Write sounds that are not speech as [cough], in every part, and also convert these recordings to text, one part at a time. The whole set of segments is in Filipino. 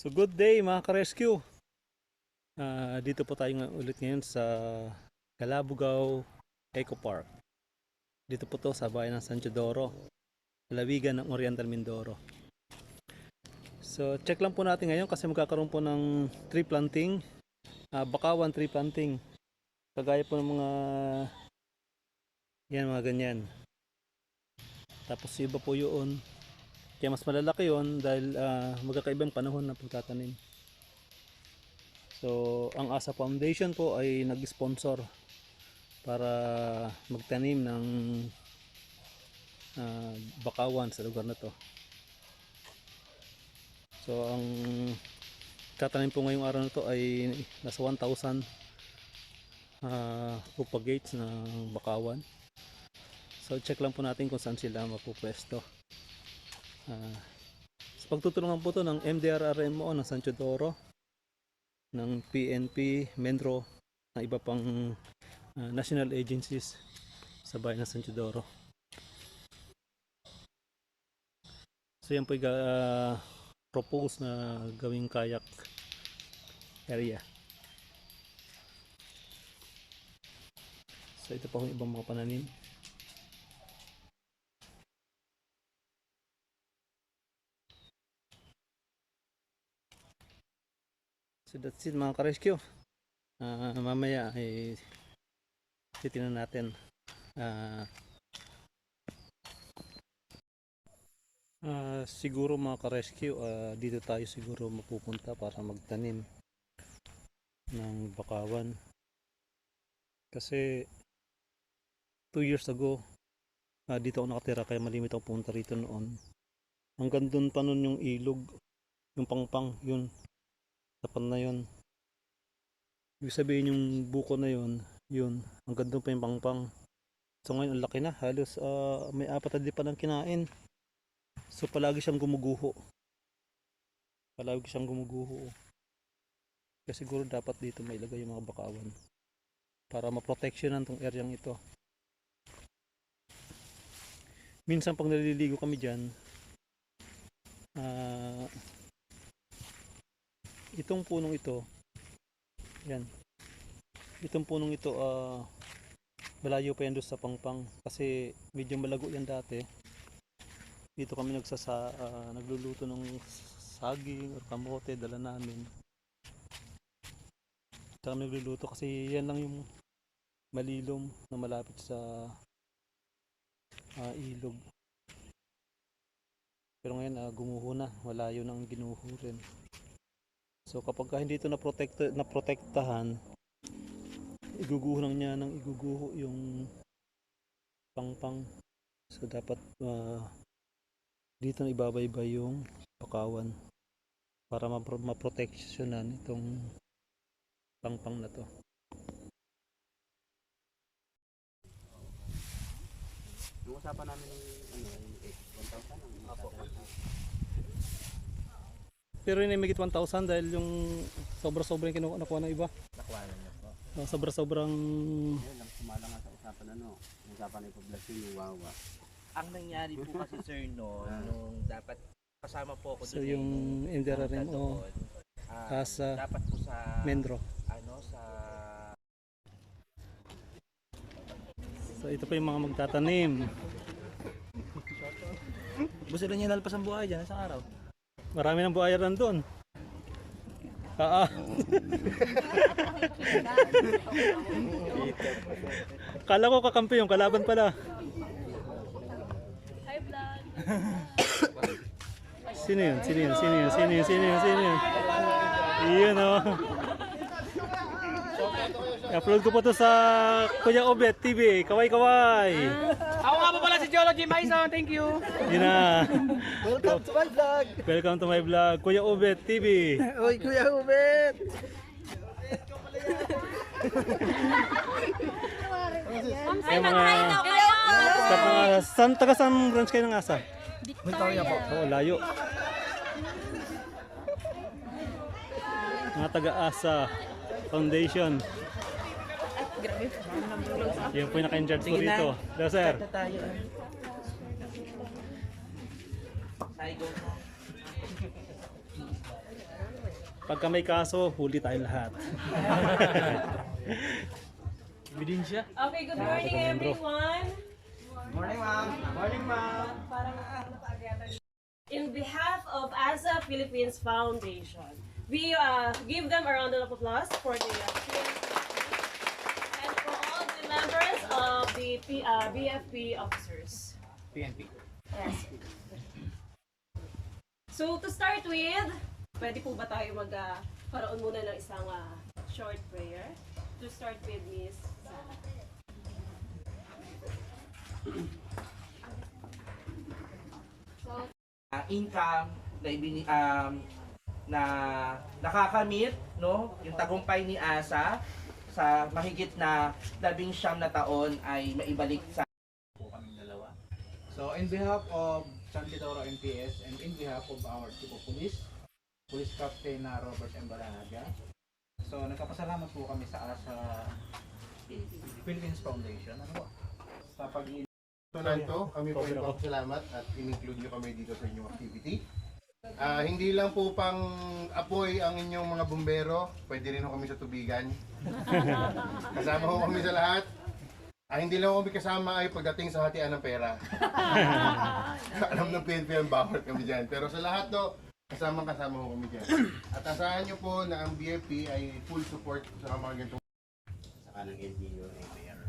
So good day mga ka-rescue. Ah, dito po tayo nga- ulit ngayon sa Calabugao Eco Park. Dito po to sa bayan ng San Teodoro, lalawigan ng Oriental Mindoro. So check lang po natin ngayon kasi magkakaroon po ng tree planting, ah, bakawan tree planting. Kagaya po ng mga yan mga ganyan. Tapos iba po yun, kaya mas malalaki yon dahil ah, magkakaibang panahon na pagtatanim. So, ang ASA Foundation po ay nag-sponsor para magtanim ng ah, bakawan sa lugar na to. So, ang tatanim po ngayong araw na to ay nasa 1,000 uh, gates ng bakawan. So, check lang po natin kung saan sila mapupwesto. Sa pagtutulungan po to ng MDRRMO ng San Teodoro, ng PNP, Menro, ng iba pang ah, national agencies sa bayan ng San Teodoro. So yan po yung ah, propose na gawing kayak area. So ito pa yung ibang mga pananim. So that's it mga ka-rescue. Ah, mamaya ay titingnan natin. Ah, ah, siguro mga ka-rescue, ah, dito tayo siguro mapupunta para magtanim ng bakawan. Kasi 2 years ago, ah, dito ako nakatira kaya malimit ako pumunta rito noon. Hanggang doon pa noon yung ilog, yung pangpang, yun tapat na yun. Ibig sabihin yung buko na yun, yun, hanggang doon pa yung pangpang. So ngayon ang laki na, halos ah, may apat na pa ng kinain. So palagi siyang gumuguho. Palagi siyang gumuguho. Kaya siguro dapat dito may ilagay yung mga bakawan. Para maproteksyonan tong areang ito. Minsan pag naliligo kami dyan, ah, itong punong ito yan. Itong punong ito ah malayo pa yan doon sa pangpang kasi medyo malago yan dati. Dito kami nagsasa ah, nagluluto ng saging or kamote dala namin. Dito kami nagluluto kasi yan lang yung malilom na malapit sa ah, ilog. Pero ngayon ah, gumuho na. Malayo nang ginuho rin So kapag ka hindi ito na protect na protektahan, iguguho lang niya ng iguguho yung pangpang. So dapat ah, dito na ibabaybay yung bakawan para mapro- maproteksyonan itong pangpang na to. Yung usapan namin ng ano, ay 1,000 ang Apo. Pero yun ay magit 1,000 dahil yung sobra-sobra yung kinuha nakuha ng iba. Nakuha na niyo po. Ah, sobra-sobrang Yun, lang sumala nga sa usapan ano, yung usapan ng poblasyon yung wawa. ang nangyari po kasi [laughs] sir no, Ah. nung dapat kasama po ako so doon yung eh, MDRRMO nung doon, ah, Asa, dapat po sa Mendro. ano sa So ito pa yung mga magtatanim. Gusto rin niya nalpas ang buhay dyan sa araw. Marami ng buhaya nandun. Ah, ah. [laughs] Kala ko kakampi yung kalaban pala. Sino yun? Sino yun? Sino yun? Sino yun? Sino yun? Sino yun? Iyon oh. I-upload ko pa to sa Kuya Obet TV. Kaway kaway. Ako Geology Maison. Thank you. Yun na. Welcome to my vlog! Welcome to my vlog. Kuya Obet TV. Uy, Kuya Hubert! Ay, mga... Sa mga... San, taga saan branch kayo ng asa? Victoria po. Oo, layo. Mga taga-asa Foundation. Yan po yung naka-in-charge ko Sige na. dito. Hello, sir. Tayo. ah. Saigo. Pagka may kaso, huli tayo lahat. [laughs] Ebidensya. Okay, good morning everyone. Morning, ma'am. Morning, ma'am. In behalf of ASA Philippines Foundation, we uh, give them a round of applause for the uh, and for all the members the P, uh, BFP officers. PNP. Yes. So to start with, pwede po ba tayo magkaroon muna ng isang uh, short prayer? To start with Miss Sara. uh, [clears throat] income na ibini um, na nakakamit no yung tagumpay ni Asa sa mahigit na labing siyam na taon ay maibalik sa po kaming dalawa. So, in behalf of San Pedro NPS and in behalf of our Chief of Police, Police Captain na Robert Embaraga, so nagpapasalamat po kami sa ASA Philippines Foundation. Ano po? Sa pag Tonanto, kami po ay salamat at in-include nyo kami dito sa inyong activity. Ah, hindi lang po pang apoy ang inyong mga bumbero, pwede rin ho kami sa tubigan. [laughs] kasama ho kami sa lahat. Ah, hindi lang kami kasama ay pagdating sa hatian ng pera. [laughs] Alam ng PNP ang bawal kami dyan. Pero sa lahat to, kasama kasama ho kami dyan. At asahan nyo po na ang BFP ay full support sa mga ganitong Sa kanang LGU ay Mayor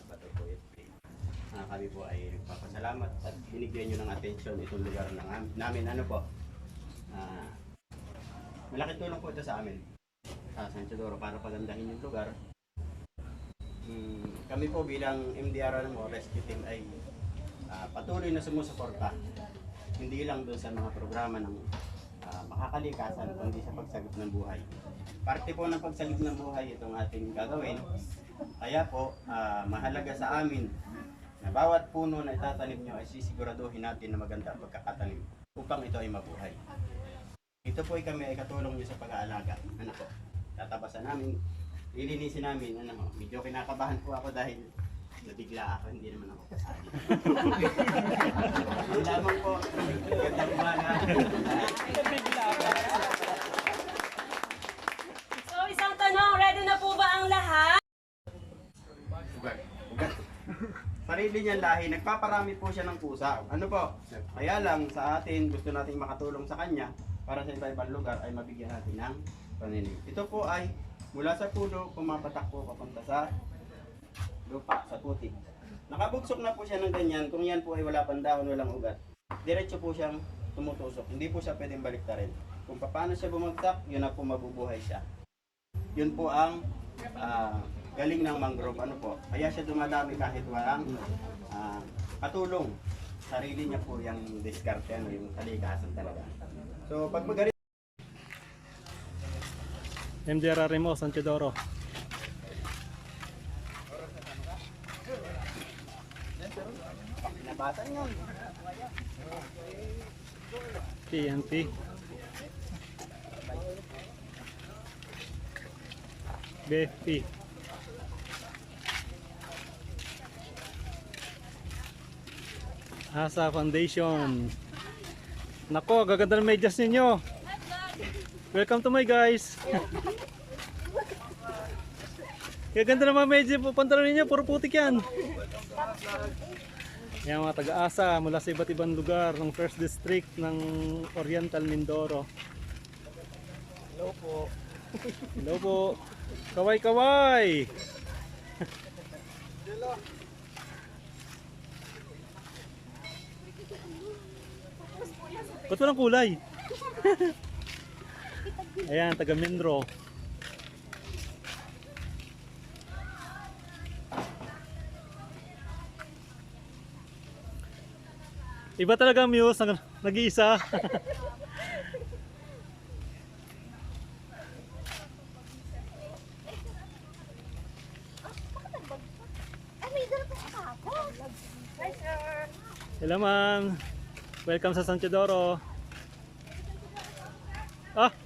Albato po FP. Ah, kami po ay nagpapasalamat at binigyan nyo ng atensyon itong lugar ng am- namin. Ano po? Ah, malaki tulong po ito sa amin. Sa San Teodoro para pagandahin yung lugar. Hmm, kami po bilang MDR ng rescue team ay ah, patuloy na sumusuporta. Hindi lang doon sa mga programa ng ah, makakalikasan, kundi sa pagsagip ng buhay. Parte po ng pagsagip ng buhay itong ating gagawin. Kaya po, ah, mahalaga sa amin na bawat puno na itatanim nyo ay sisiguraduhin natin na maganda pagkakatanim upang ito ay mabuhay. Ito po ay kami ay katulong nyo sa pag-aalaga. Ano po? Tatabasan namin, lilinisin namin. Ano ho? Medyo kinakabahan po ako dahil nabigla ako, hindi naman ako kasali. [laughs] Hindi lamang po, gandang umaga. So isang tanong, ready na po ba ang lahat? ugat. Sarili niyang lahi, nagpaparami po siya ng pusa. Ano po? Kaya lang sa atin, gusto nating makatulong sa kanya para sa iba-ibang lugar ay mabigyan natin ng paninig. Ito po ay mula sa puno, pumapatak po papunta sa lupa, sa putik. Nakabugsok na po siya ng ganyan, kung yan po ay wala pang dahon, walang ugat. Diretso po siyang tumutusok, hindi po siya pwedeng baliktarin. Kung paano siya bumagsak, yun na po mabubuhay siya. Yun po ang ah, galing ng mangrove ano po. Kaya siya dumadami kahit walang ah, katulong. Sarili niya po yung diskarte ano yung kalikasan talaga. So pag magaling MDR Remo, San Teodoro. pinabasa niyo. PNP. BFP. Asa Foundation. Nako, gaganda ng medyas ninyo. Welcome to my guys. Gaganda ng mga medyas po pantalon ninyo, puro putik yan. Yan mga taga-asa mula sa iba't ibang lugar ng First District ng Oriental Mindoro. Hello po. Hello po. Kaway kaway. Ba't walang kulay? Ayan, taga Mindro. Iba talaga ang muse, nag- nag-iisa. Hello ma'am. Welcome sa San Teodoro. Ah! [laughs]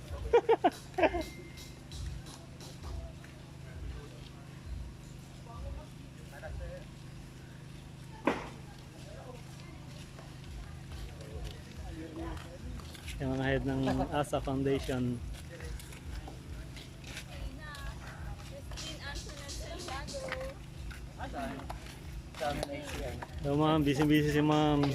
Yung mga head ng ASA Foundation. Daw ma'am, busy-busy si ma'am.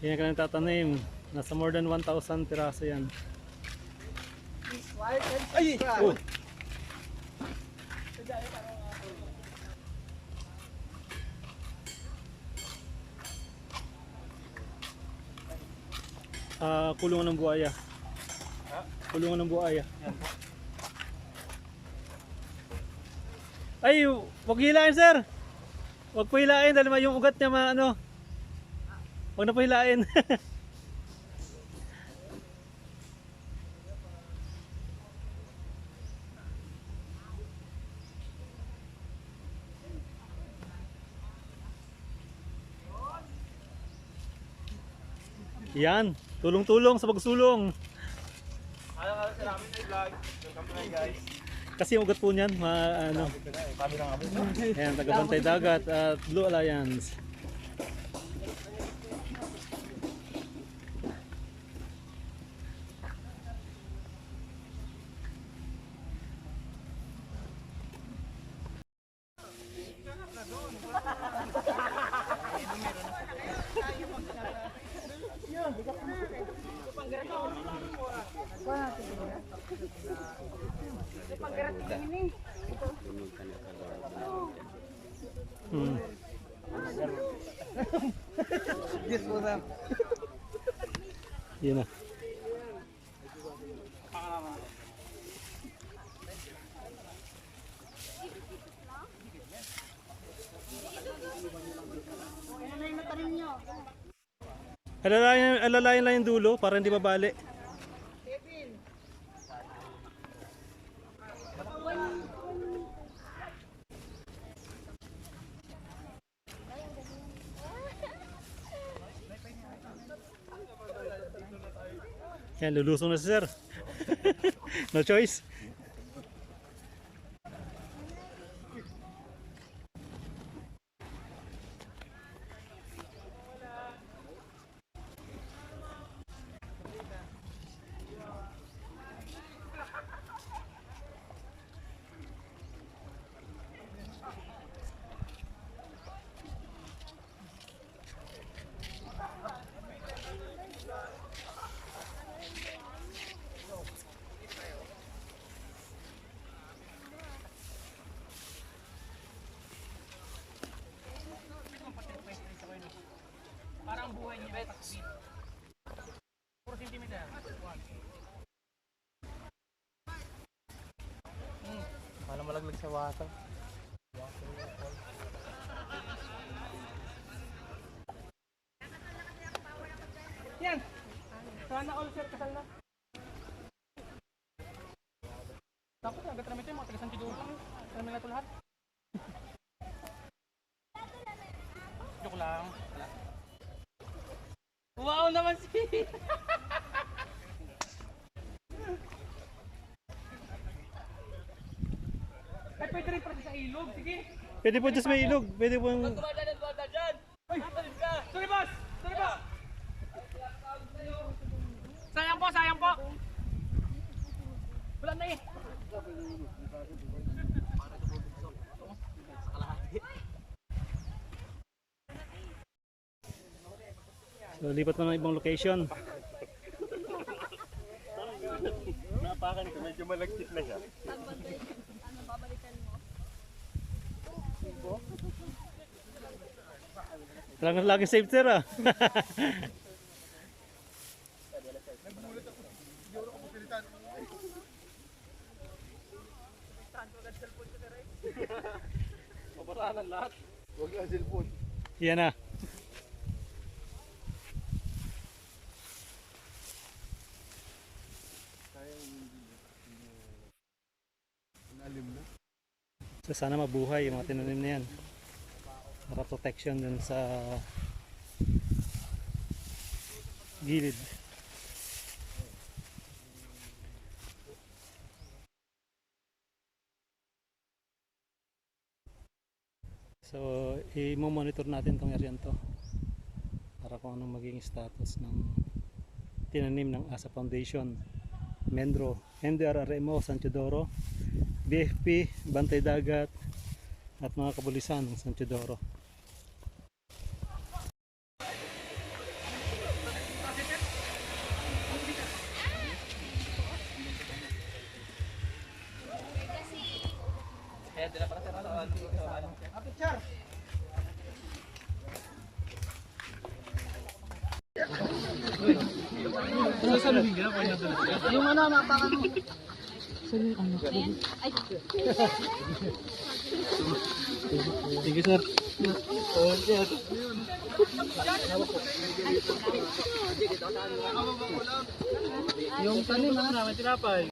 Yan ka lang tatanim. Nasa more than 1,000 piraso yan. Ay! Oh! Ah, kulungan ng buhaya. Kulungan ng buhaya. Ay, wag hilain sir. Wag po hilain dahil may yung ugat niya ma ano. Wag na po hilain. [laughs] Yan, tulong-tulong sa pagsulong. Kasi yung ugat po niyan, ma, ano, Ayan, tagabantay dagat at Blue Alliance. Yun na. Alalayan, alalayan lang yung dulo para hindi mabali. Yan, lulusong na si sir. no choice. Parang buhay niya ay takbit. Puro sentimeter. Sa water? Yan! Sana all sir, kasal na. Dapat agad namin ito yung mga taga San Chidoro lang. Alam nila ito lahat. [laughs] Joke lang. Wow naman si... [laughs] Ay, pwede rin pala sa ilog. Sige. Pwede po dyan may ilog. Pwede po yung... Dumadaan, dumadaan dyan. Ay, ka. Sorry, boss. Sorry, boss. Sayang po, sayang po. Wala na eh. So, lipat na ng ibang location. Napakan ko, medyo malagkit na siya. Kailangan lagi safe sir ah. Huwag ang cellphone. Yan na. So sana mabuhay yung mga tinanim na yan. Para protection dun sa gilid. So, i-monitor natin tong area to. para kung anong magiging status ng tinanim ng ASA Foundation, Mendro, NDRRMO, San Teodoro, BFP, Bantay Dagat, at mga kabulisan ng San Teodoro. Sa ano, ano, Yung ano, napaka ano. Sige sir. Yung tanim, ano namin, tinapay.